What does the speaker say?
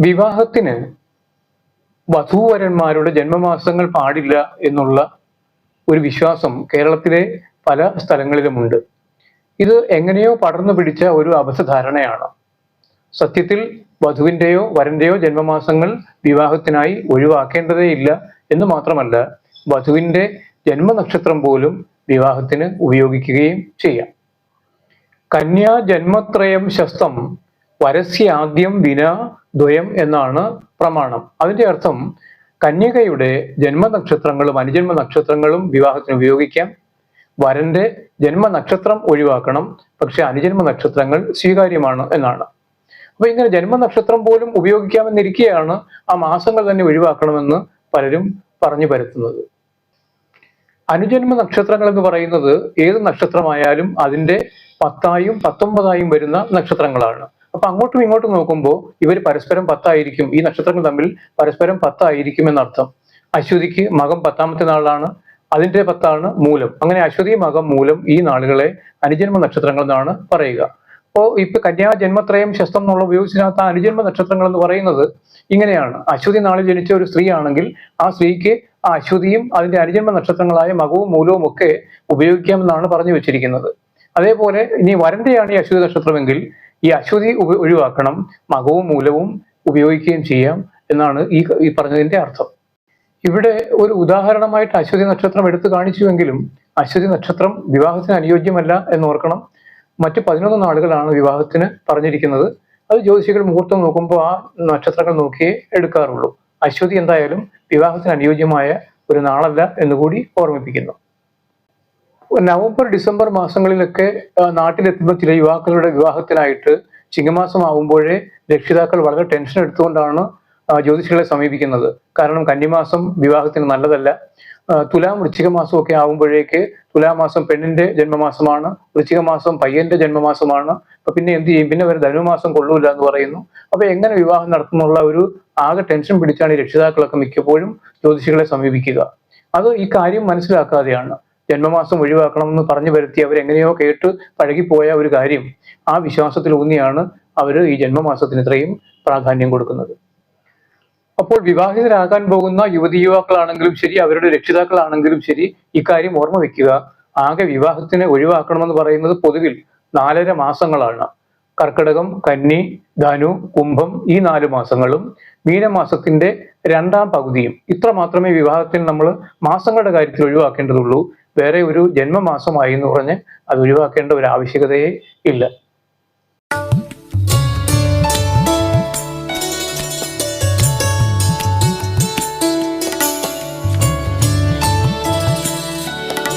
വിവാഹത്തിന് വധൂവരന്മാരുടെ ജന്മമാസങ്ങൾ പാടില്ല എന്നുള്ള ഒരു വിശ്വാസം കേരളത്തിലെ പല സ്ഥലങ്ങളിലുമുണ്ട്. ഇത് എങ്ങനെയോ പടർന്നു പിടിച്ച ഒരു അബദ്ധധാരണയാണ് സത്യത്തിൽ വധുവിന്റെയോ വരന്റെയോ ജന്മമാസങ്ങൾ വിവാഹത്തിനായി ഒഴിവാക്കേണ്ടതേയില്ല എന്ന് മാത്രമല്ല വധുവിന്റെ ജന്മനക്ഷത്രം പോലും വിവാഹത്തിന് ഉപയോഗിക്കുകയും ചെയ്യാം. കന്യാ ജന്മത്രയം ശസ്തം വരസ്യാദ്യം വിന ദ്വയം എന്നാണ് പ്രമാണം. അതിന്റെ അർത്ഥം കന്യകയുടെ ജന്മനക്ഷത്രങ്ങളും അനുജന്മ നക്ഷത്രങ്ങളും വിവാഹത്തിന് ഉപയോഗിക്കാം. വരന്റെ ജന്മനക്ഷത്രം ഒഴിവാക്കണം. പക്ഷെ അനുജന്മ നക്ഷത്രങ്ങൾ സ്വീകാര്യമാണ് എന്നാണ്. അപ്പൊ ഇങ്ങനെ ജന്മനക്ഷത്രം പോലും ഉപയോഗിക്കാമെന്നിരിക്കെയാണ് ആ മാസങ്ങൾ തന്നെ ഒഴിവാക്കണമെന്ന് പലരും പറഞ്ഞു പരത്തുന്നത്. അനുജന്മ നക്ഷത്രങ്ങൾ എന്ന് പറയുന്നത് ഏത് നക്ഷത്രമായാലും അതിന്റെ പത്തായും പത്തൊമ്പതായും വരുന്ന നക്ഷത്രങ്ങളാണ്. അപ്പൊ അങ്ങോട്ടും ഇങ്ങോട്ടും നോക്കുമ്പോൾ ഇവർ പരസ്പരം പത്തായിരിക്കും. ഈ നക്ഷത്രങ്ങൾ തമ്മിൽ പരസ്പരം പത്തായിരിക്കും എന്നർത്ഥം. അശ്വതിക്ക് മകം പത്താമത്തെ നാളാണ്. അതിന്റെ പത്താണ് മൂലം. അങ്ങനെ അശ്വതി മകം മൂലം ഈ നാളുകളെ അനുജന്മ നക്ഷത്രങ്ങൾ എന്നാണ് പറയുക. അപ്പോ ഇപ്പൊ കന്യാ ജന്മത്രയം ശസ്ത്രം എന്നുള്ള ഉപയോഗിച്ചിനകത്ത് ആ അനുജന്മ നക്ഷത്രങ്ങൾ എന്ന് പറയുന്നത് ഇങ്ങനെയാണ്. അശ്വതി നാളിൽ ജനിച്ച ഒരു സ്ത്രീ ആണെങ്കിൽ ആ സ്ത്രീക്ക് ആ അശ്വതിയും അതിന്റെ അനുജന്മ നക്ഷത്രങ്ങളായ മകവും മൂലവും ഒക്കെ ഉപയോഗിക്കാമെന്നാണ് പറഞ്ഞു വെച്ചിരിക്കുന്നത്. അതേപോലെ ഇനി വരന്റെയാണ് ഈ അശ്വതി നക്ഷത്രമെങ്കിൽ ഈ അശ്വതി ഒഴിവാക്കണം. മകവും മൂലവും ഉപയോഗിക്കുകയും ചെയ്യാം എന്നാണ് ഈ ഈ പറഞ്ഞതിന്റെ അർത്ഥം. ഇവിടെ ഒരു ഉദാഹരണമായിട്ട് അശ്വതി നക്ഷത്രം എടുത്തു കാണിച്ചുവെങ്കിലും അശ്വതി നക്ഷത്രം വിവാഹത്തിന് അനുയോജ്യമല്ല എന്ന് ഓർക്കണം. മറ്റ് പതിനൊന്ന് നാളുകളാണ് വിവാഹത്തിന് പറഞ്ഞിരിക്കുന്നത്. അത് ജ്യോതിഷികൾ മുഹൂർത്തം നോക്കുമ്പോൾ ആ നക്ഷത്രങ്ങൾ നോക്കിയേ എടുക്കാറുള്ളൂ. അശ്വതി എന്തായാലും വിവാഹത്തിന് അനുയോജ്യമായ ഒരു നാളല്ല എന്നുകൂടി ഓർമ്മിപ്പിക്കുന്നു. നവംബർ ഡിസംബർ മാസങ്ങളിലൊക്കെ നാട്ടിലെത്തുന്ന ചില യുവാക്കളുടെ വിവാഹത്തിനായിട്ട് ചിങ്ങമാസം ആവുമ്പോഴേ രക്ഷിതാക്കൾ വളരെ ടെൻഷൻ എടുത്തുകൊണ്ടാണ് ജ്യോതിഷികളെ സമീപിക്കുന്നത്. കാരണം കന്നിമാസം വിവാഹത്തിന് നല്ലതല്ല. തുലാം വൃശ്ചിക ഒക്കെ ആകുമ്പോഴേക്ക് തുലാമാസം പെണ്ണിന്റെ ജന്മമാസമാണ് വൃശ്ചിക മാസം പയ്യന്റെ ജന്മമാസമാണ്. അപ്പൊ പിന്നെ എന്ത് ചെയ്യും? പിന്നെ വരെ ധനുമാസം കൊള്ളൂല എന്ന് പറയുന്നു. അപ്പൊ എങ്ങനെ വിവാഹം നടത്തുന്നുള്ള ഒരു ആകെ ടെൻഷൻ പിടിച്ചാണ് ഈ രക്ഷിതാക്കളൊക്കെ മിക്കപ്പോഴും ജ്യോതിഷികളെ സമീപിക്കുക. അത് ഈ കാര്യം മനസ്സിലാക്കാതെയാണ്. ജന്മമാസം ഒഴിവാക്കണമെന്ന് പറഞ്ഞു വരുത്തി അവരെങ്ങനെയോ കേട്ട് പഴകിപ്പോയ ഒരു കാര്യം ആ വിശ്വാസത്തിൽ ഊന്നിയാണ് അവർ ഈ ജന്മമാസത്തിന് ഇത്രയും പ്രാധാന്യം കൊടുക്കുന്നത്. അപ്പോൾ വിവാഹിതരാകാൻ പോകുന്ന യുവതി യുവാക്കളാണെങ്കിലും ശരി അവരുടെ രക്ഷിതാക്കളാണെങ്കിലും ശരി ഇക്കാര്യം ഓർമ്മ വെക്കുക. ആകെ വിവാഹത്തിന് ഒഴിവാക്കണമെന്ന് പറയുന്നത് പൊതുവിൽ നാലര മാസങ്ങളാണ്. കർക്കിടകം കന്നി ധനു കുംഭം ഈ നാല് മാസങ്ങളും മീനമാസത്തിന്റെ രണ്ടാം പകുതിയും. ഇത്ര മാത്രമേ വിവാഹത്തിൽ നമ്മൾ മാസങ്ങളുടെ കാര്യത്തിൽ ഒഴിവാക്കേണ്ടതുള്ളൂ. വേറെ ഒരു ജന്മമാസമായി എന്ന് പറഞ്ഞ് അത് ഒഴിവാക്കേണ്ട ഒരു ആവശ്യകതയേ ഇല്ല.